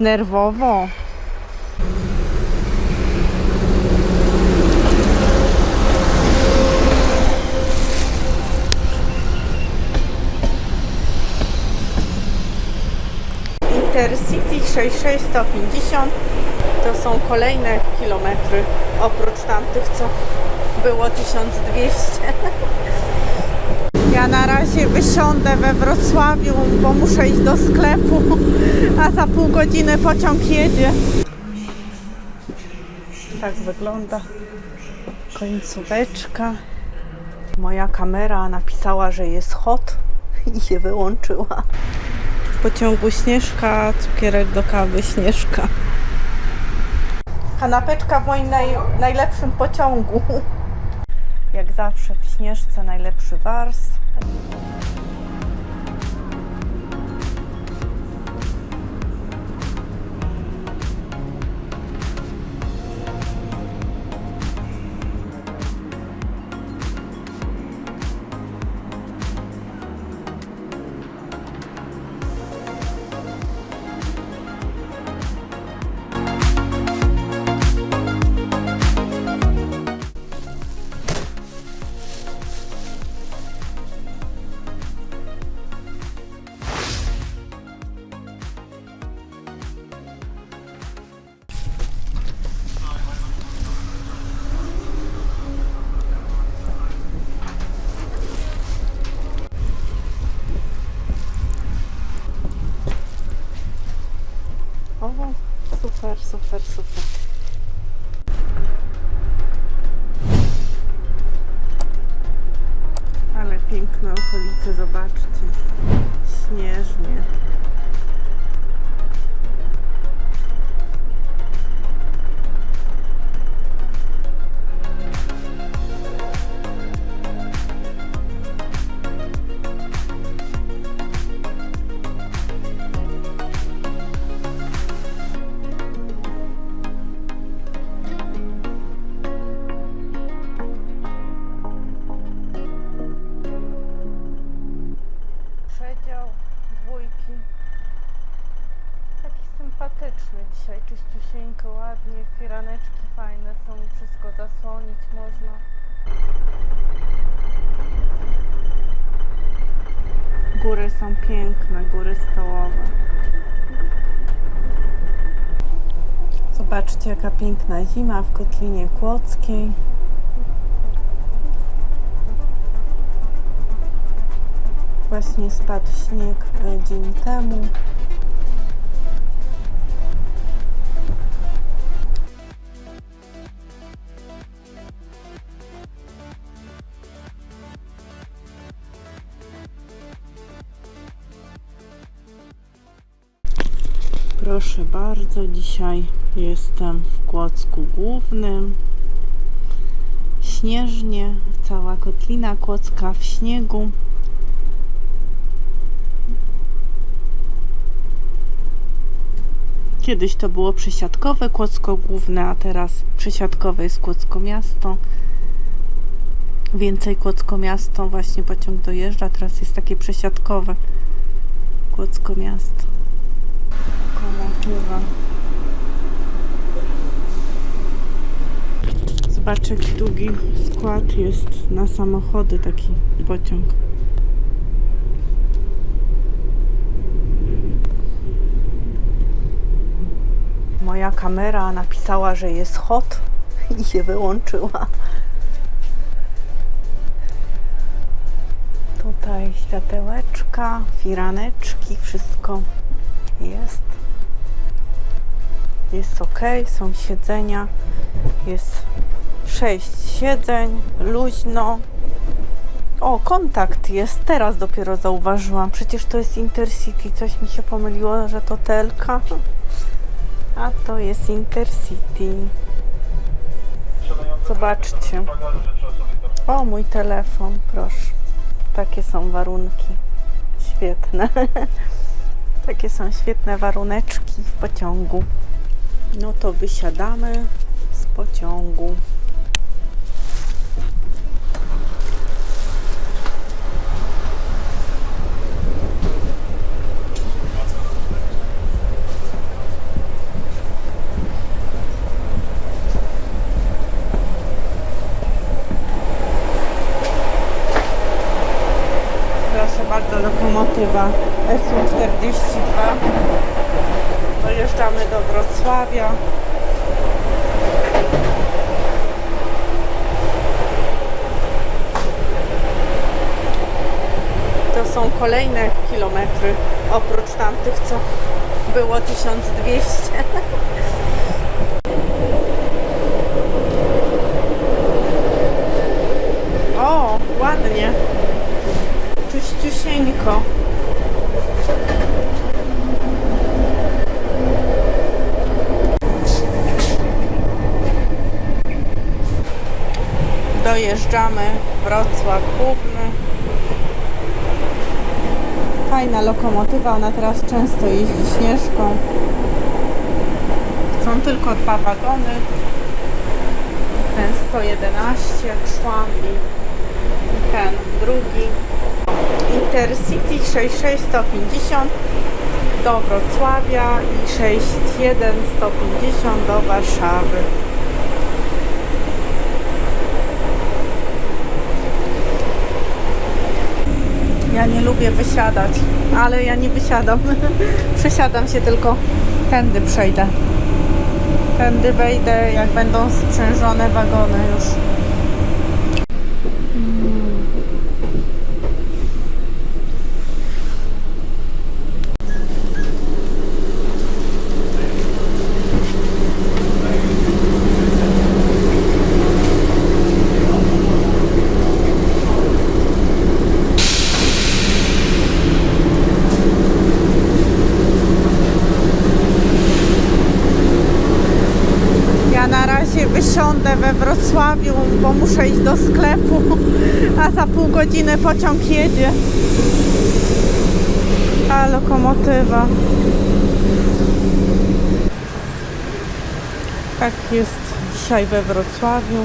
nerwowo. Intercity 6650 to są kolejne kilometry oprócz tamtych, co było 1200. Na razie wysiądę we Wrocławiu, bo muszę iść do sklepu, a za pół godziny pociąg jedzie. Tak wygląda końcóweczka. Moja kamera napisała, że jest hot i się wyłączyła. W pociągu Śnieżka, cukierek do kawy Śnieżka. Kanapeczka w moim naj, najlepszym pociągu. Jak zawsze Śnieżce najlepszy wars. Piękne okolice, zobaczcie. Śnieżnie. Zasłonić można. Góry są piękne, góry stołowe. Zobaczcie jaka piękna zima w Kotlinie Kłodzkiej. Właśnie spadł śnieg e, dzień temu. Bardzo, dzisiaj jestem w Kłodzku Głównym. Śnieżnie, cała kotlina kłodzka w śniegu. Kiedyś to było przesiadkowe Kłodzko Główne, a teraz przesiadkowe jest Kłodzko Miasto. Więcej Kłodzko Miasto właśnie pociąg dojeżdża, teraz jest takie przesiadkowe Kłodzko Miasto. Komotywa. Zobaczcie jaki długi skład jest na samochody taki pociąg. Moja kamera napisała, że jest hot i się wyłączyła. Tutaj światełeczka, firaneczki, wszystko jest. Jest ok, są siedzenia. Jest sześć siedzeń, luźno. O, kontakt jest. Teraz dopiero zauważyłam. Przecież to jest Intercity. Coś mi się pomyliło, że to Telka. A to jest Intercity. Zobaczcie. O, mój telefon, proszę. Takie są warunki. Świetne. Takie są świetne waruneczki w pociągu. No to wysiadamy z pociągu. bardzo lokomotywa SU-42. Dojeżdżamy do Wrocławia. To są kolejne kilometry, oprócz tamtych, co było 1200. O, ładnie. Czyściusieńko. Dojeżdżamy Wrocław Główny. Fajna lokomotywa, ona teraz często jeździ śnieżką. Są tylko dwa wagony. Ten 111 jak szłam i ten drugi Intercity 66150 do Wrocławia i 61150 do Warszawy. Ja nie lubię wysiadać, ale ja nie wysiadam. Przesiadam się tylko tędy przejdę. Tędy wejdę, jak będą sprzężone wagony już. Ja na razie wysiądę we Wrocławiu, bo muszę iść do sklepu, a za pół godziny pociąg jedzie. A lokomotywa. Tak jest dzisiaj we Wrocławiu.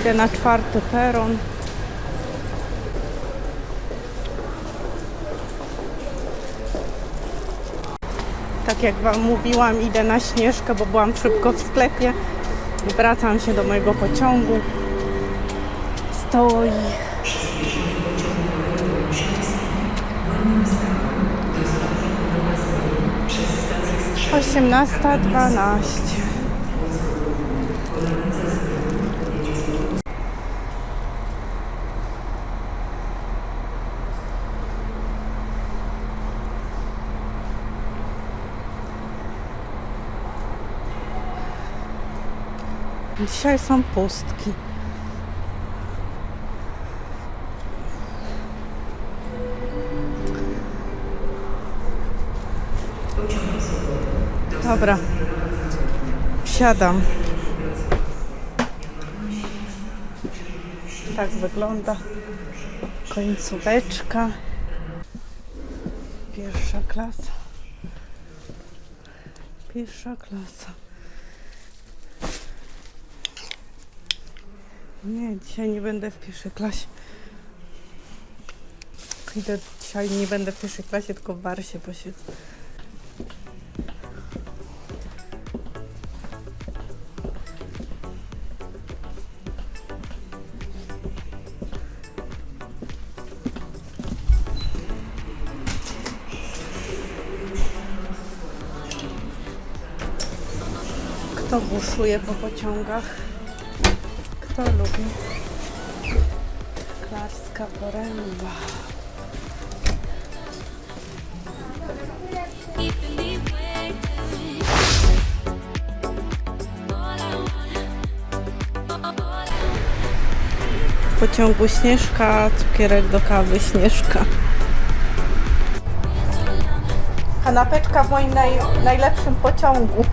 Idę na czwarty peron. Tak jak Wam mówiłam, idę na Śnieżkę, bo byłam szybko w sklepie. Wracam się do mojego pociągu. Stoi. Osiemnasta dwanaście. Dzisiaj są pustki. Dobra. Wsiadam. Tak wygląda końcóweczka. Pierwsza klasa. Pierwsza klasa. Nie, dzisiaj nie będę w pierwszej klasie. Idę dzisiaj nie będę w pierwszej klasie, tylko w Warsie posiedzę. Kto buszuje po pociągach? Kto lubi? Klarska poręba. Pociągu Śnieżka, cukierek do kawy Śnieżka. Kanapeczka w moim naj, najlepszym pociągu.